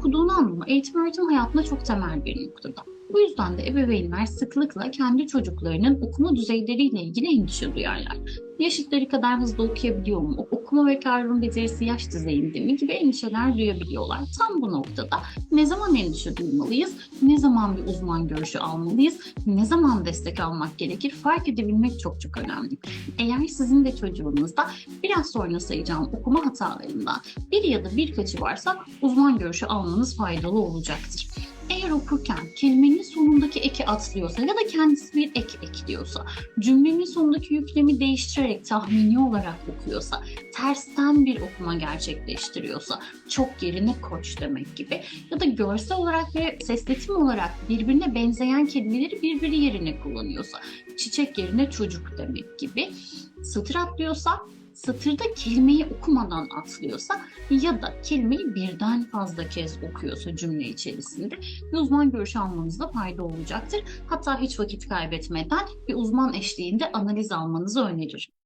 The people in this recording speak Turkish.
okuduğunu anlama eğitim öğretim hayatında çok temel bir noktada. Bu yüzden de ebeveynler sıklıkla kendi çocuklarının okuma düzeyleriyle ilgili endişe duyarlar. Yaşıtları kadar hızlı okuyabiliyor mu? Okuma ve kavrama becerisi yaş düzeyinde mi gibi endişeler duyabiliyorlar. Tam bu noktada ne zaman endişe duymalıyız? Ne zaman bir uzman görüşü almalıyız? Ne zaman destek almak gerekir? Fark edebilmek çok çok önemli. Eğer sizin de çocuğunuzda biraz sonra sayacağım okuma hatalarından bir ya da birkaçı varsa uzman görüşü almanız faydalı olacaktır. Eğer okurken kelimenin sonundaki eki atlıyorsa ya da kendisi bir ek ekliyorsa, cümlenin sonundaki yüklemi değiştirerek tahmini olarak okuyorsa, tersten bir okuma gerçekleştiriyorsa, çok yerine koç demek gibi ya da görsel olarak ve sesletim olarak birbirine benzeyen kelimeleri birbiri yerine kullanıyorsa, çiçek yerine çocuk demek gibi, satır atlıyorsa satırda kelimeyi okumadan atlıyorsa ya da kelimeyi birden fazla kez okuyorsa cümle içerisinde bir uzman görüşü almanızda fayda olacaktır. Hatta hiç vakit kaybetmeden bir uzman eşliğinde analiz almanızı öneririm.